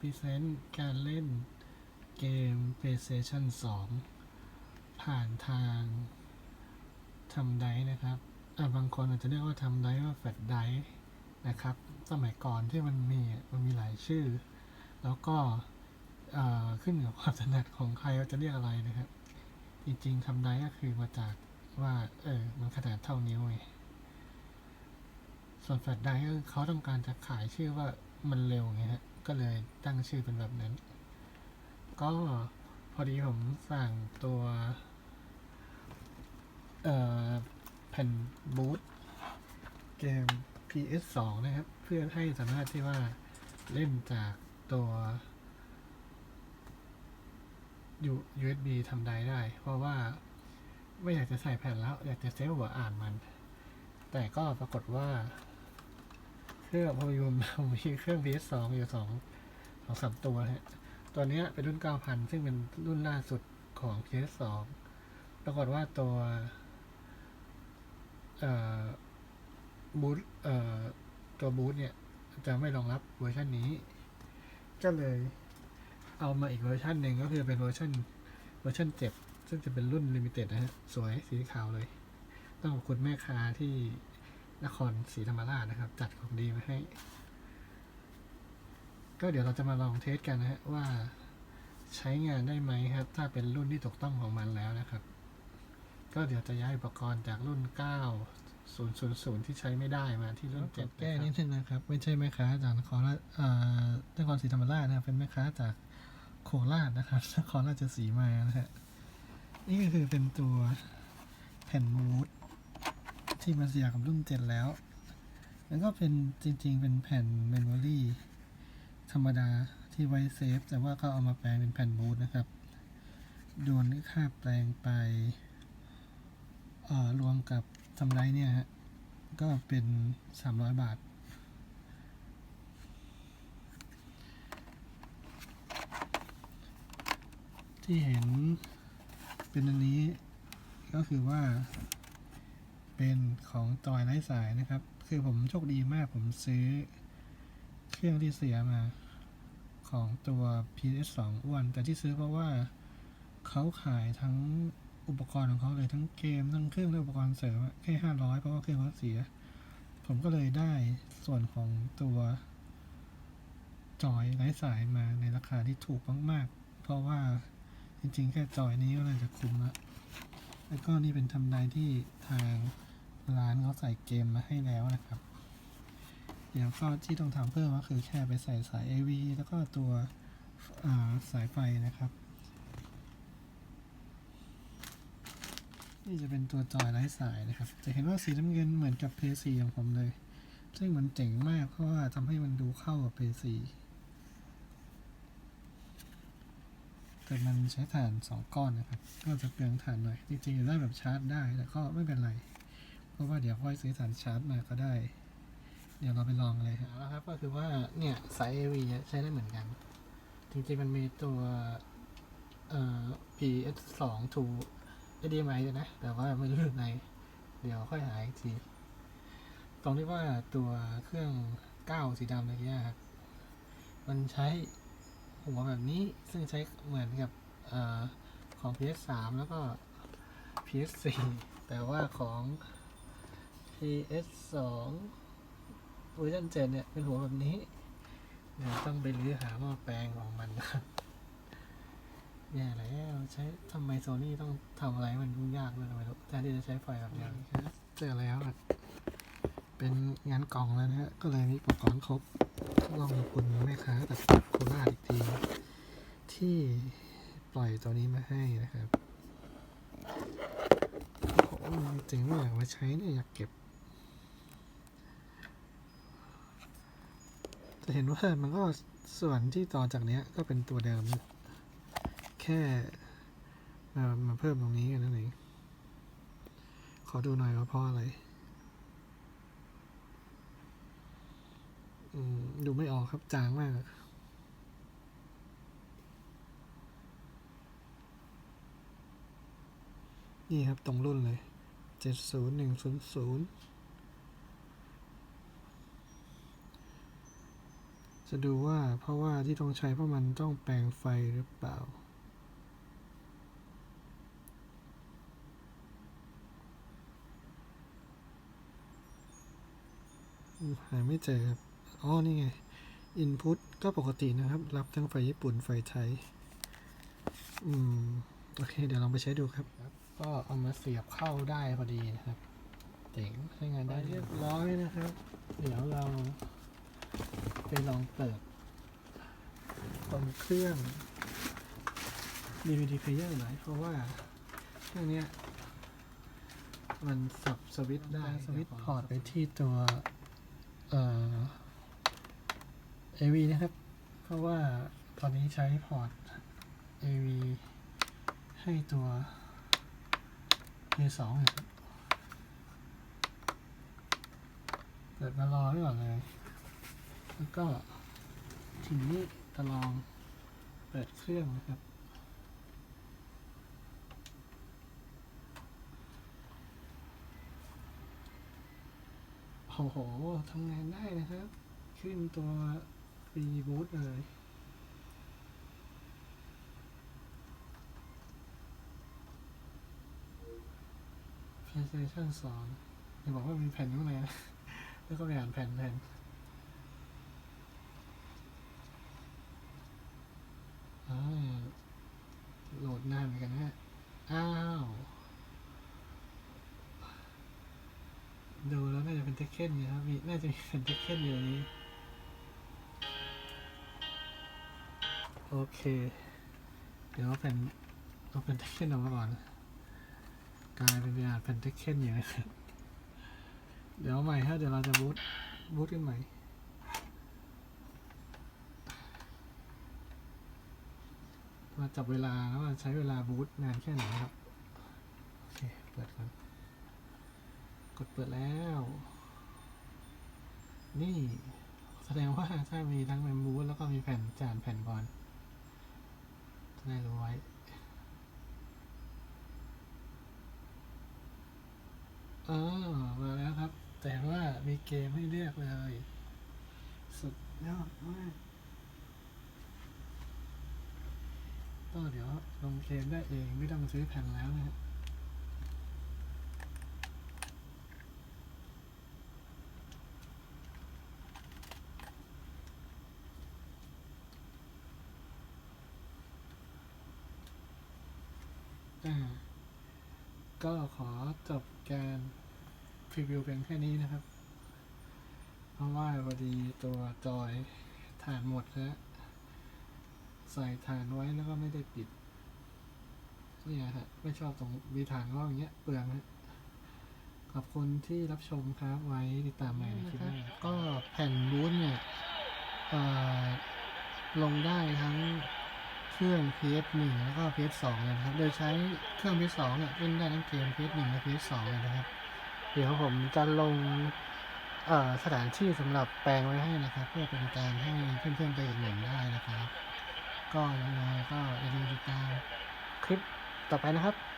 พรีเซนต์การเล่นเกม PlayStation 2 ผ่านทางทำไดนะครับอะบางคนอาจจะเรียกว่าทำไดว่าแฟลชไดนะครับ สมัยก่อนที่มันมีมันมีหลายชื่อ แล้วก็เอ่อขึ้นกับความถนัดของใครว่าจะเรียกอะไรนะครับ จริงๆทำไดก็คือมาจากว่า เออ มันขนาดเท่านิ้วไงส่วนแฟลชไดรฟ์ก็คือเขาต้องการจะขายชื่อว่ามันเร็วไงฮะ ก็เลยตั้งชื่อเป็นแบบนั้น ก็พอดีผมสั่งตัวแผ่นบูทเกม PS2 นะครับ เพื่อให้สามารถที่ว่าเล่นจากตัว U- USB ทำได้ได้ เพราะว่าไม่อยากจะใส่แผ่นแล้ว อยากจะเซฟหัวอ่านมัน แต่ก็ปรากฏว่า เครื่องพอมีมมีเครื่อง PS2 อยู่สองสองสามตัวฮะตัวนี้เป็นรุ่น 9,000 ซึ่งเป็นรุ่นล่าสุดของ PS2 ปรากฏว่าตัวเอ่อบูทเอ่อตัวบูทเนี่ย จะไม่รองรับเวอร์ชันนี้ ก็เลยเอามาอีกเวอร์ชันหนึ่งก็คือเป็นเวอร์ชันเวอร์ชันเจ็ดซึ่งจะเป็นรุ่นลิมิเต็ดนะฮะ สวยสีขาวเลย ต้องขอบคุณแม่ค้าที่ นครศรีธรรมราชนะครับ จัดของดีมาให้ ก็เดี๋ยวเราจะมาลองเทสกันนะฮะว่าใช้งานได้ไหมครับ ถ้าเป็นรุ่นที่ถูกต้องของมันแล้วนะครับ ก็เดี๋ยวจะย้ายอุปกรณ์จากรุ่น 9 000 ที่ใช้ไม่ได้มาที่รุ่น7แก้นิดนึงนะครับ ไม่ใช่แม่ค้าจากนครราชเอ่อนครศรีธรรมราชนะครับ เป็นแม่ค้าจากโคราชนะครับนครราชสีมานะฮะนี่ก็คือเป็นตัวแผ่นมูด ที่มาเสียกับรุ่น7แล้ว แล้วก็เป็นจริง ๆ เป็นแผ่นเมมโมรี่ธรรมดาที่ไว้เซฟ แต่ว่าก็เอามาแปลงเป็นแผ่นบูทนะครับ โดนค่าแปลงไปเอ่อรวมกับทำไรเนี่ยฮะ ก็เป็น 300 บาท ที่เห็นเป็นอันนี้ก็คือว่า เป็นของจอยไร้สายนะครับ คือผมโชคดีมากผมซื้อ เครื่องที่เสียมาของตัว PS2 อ้วน แต่ที่ซื้อเพราะว่าเขาขายทั้งอุปกรณ์ของเขาเลยทั้งเกมทั้งเครื่องและอุปกรณ์เสริมแค่500เพราะว่าเครื่องเขาเสีย ผมก็เลยได้ส่วนของตัวจอยไร้สายมาในราคาที่ถูกมากๆ เพราะว่าจริงๆ แค่จอยนี้ก็น่าจะคุ้มละแล้วก็นี่เป็นทำนายที่ทาง ร้านเขาใส่เกมมาให้แล้วนะครับ เดี๋ยวก็ที่ต้องทำเพิ่มก็คือแค่ไปใส่สาย AV แล้วก็ตัวาสายไฟนะครับ นี่จะเป็นตัวจอยไร้สายนะครับ จะเห็นว่าสีน้ำเงินเหมือนกับ p 4ของผมเลย ซึ่งมันเจ๋งมากเพราะว่าทำให้มันดูเข้ากับ p 4แต่มันใช้ถ่านสองก้อนนะครับ ก็จะเปลืองถ่านหน่อย จริงๆได้แบบชาร์จได้ แต่ก็ไม่เป็นไร ราะว่าเดี๋ยวค่อยซื้อถ่านชาร์จมาก็ได้ เดี๋ยวเราไปลองเลยครับแล้วครับ ก็คือว่าเนี่ยสาย AV เนี่ยใช้ได้เหมือนกัน จริงๆมันมีตัวเอ่อ PS2 to HDMI ด้วยนะ แต่ว่าไม่รู้อยู่ไหน เดี๋ยวค่อยหาอีกที ตรงที่ว่าตัวเครื่องก้าสีดำเมื่อกี้ครับ มันใช้หัวแบบนี้ ซึ่งใช้เหมือนกับเออของ PS3 แล้วก็ PS4 แต่ว่าของ PS2 เวอร์ชัน7เนี่ย เป็นหัวแบบนี้เดี๋ยต้องไปรื้อหาหม้อแปลงของมันนะครับแย่แล้วใช้ทำไมโซนี่ต้องทำอะไรมันยุ่งยากเลยไม่รู้แทนที่จะใช้ไฟแบบเดียวเจอแล้วเป็นงานกล่องแล้วนะฮะ ก็เลยมีอุปกรณ์ครบต้องคุณแม่ค้าจากโคราชอีกที ที่ปล่อยตัวนี้มาให้นะครับโอ้โหจริงๆไม่อยากมาใช้เนี่ยอยากเก็บ จะ เห็นว่ามันก็ส่วนที่ต่อจากเนี้ยก็เป็นตัวเดิม แค่มามาเพิ่มตรงนี้กันนั่นเอง ขอดูหน่อยว่าเพราะอะไรดูไม่ออกครับจางมากนี่ครับตรงรุ่นเลย เจ็ดศูนย์หนึ่งศูนย์ศูนย์ จะดูว่าเพราะว่าที่ต้องใช้เพราะมันต้องแปลงไฟหรือเปล่าอืมหาไม่เจอครับอ๋อนี่ไง Input ก็ปกตินะครับ รับทั้งไฟญี่ปุ่นไฟไทย อืม โอเค เดี๋ยวลองไปใช้ดูครับ ก็เอามาเสียบเข้าได้พอดีนะครับ เจ๋งใช้งานได้เรียบร้อยนะครับ เดี๋ยวเรา ไปลองเปิดตรงเครื่อง DVD player หน่อยเพราะว่าเครื่องเนี้ยมันสับสวิตช์ได้สวิตช์พอร์ตไปที่ตัวเอ่อ AV นะครับ เพราะว่าตอนนี้ใช้พอร์ต AV ให้ตัว A2 นะครับเปิดมารอไว้ก่อนเลย แล้วก็ทีนี้จะลองเปิดเครื่องนะครับ โอ้โหทำงานได้นะครับ ขึ้นตัวฟีบูตเลย PlayStation 2อย่าบอกว่ามีแผ่นข้างในนะ แล้วก็ไปอ่านแผ่นแผ่นอ่า โหลดนานเหมือนกันนะฮะ อ้าว ดูแล้วน่าจะเป็นเทคเคนนะครับ มี น่าจะมีเป็นเทคเคนอยู่นนี้ โอเค เดี๋ยวเอาแผ่นเอาเป็นเทคเคนออกมาก่อน กลายเป็นอานเป็นเทคเคนอยู่นะครับ เดี๋ยวใหม่ฮะ เดี๋ยวเราจะบูตบูตกันใหม่ มา จับเวลาแล้วว่าใช้เวลาบูตนานแค่ไหนครับ โอเค เปิดก่อน กดเปิดแล้ว นี่แสดงว่าถ้ามีทั้งเมมบูธแล้วก็มีแผ่นจานแผ่นบอลจะได้รู้ไว้เออมาแล้วครับ แต่ว่ามีเกมให้เลือกเลย สุดยอดมาก ก็เดี๋ยวลงเกมได้เองไม่ต้องซื้อแผ่นแล้วนะฮะอ่าก็ขอจบการพรีวิวเพียงแค่นี้นะครับ เพราะว่าพอดีตัวจอยฐานหมดแล้ว ใส่ฐานไว้แล้วก็ไม่ได้ปิดเนี่ยฮะไม่ชอบตรงมีฐานว่างอย่างเงี้ยเปลืองฮะขอบคุณที่รับชมครับไว้ติดตามใหม่ในคลิปหน้าก็แผ่นบูทเนี่ยเอ่อลงได้ทั้งเครื่อง PS1 แล้วก็ PS2 เลยนะครับ โดยใช้เครื่อง PS2 เนี่ยเล่นได้ทั้งเกม PS1 และ PS2 เลยนะครับ เดี๋ยวผมจะลงเอ่อสถานที่สำหรับแปลงไว้ให้นะครับ เพื่อเป็นการให้เพื่อนๆไปอุดหนุนได้นะครับ ก็ยังไงก็อย่าลืมติดตามคลิปต่อไปนะครับ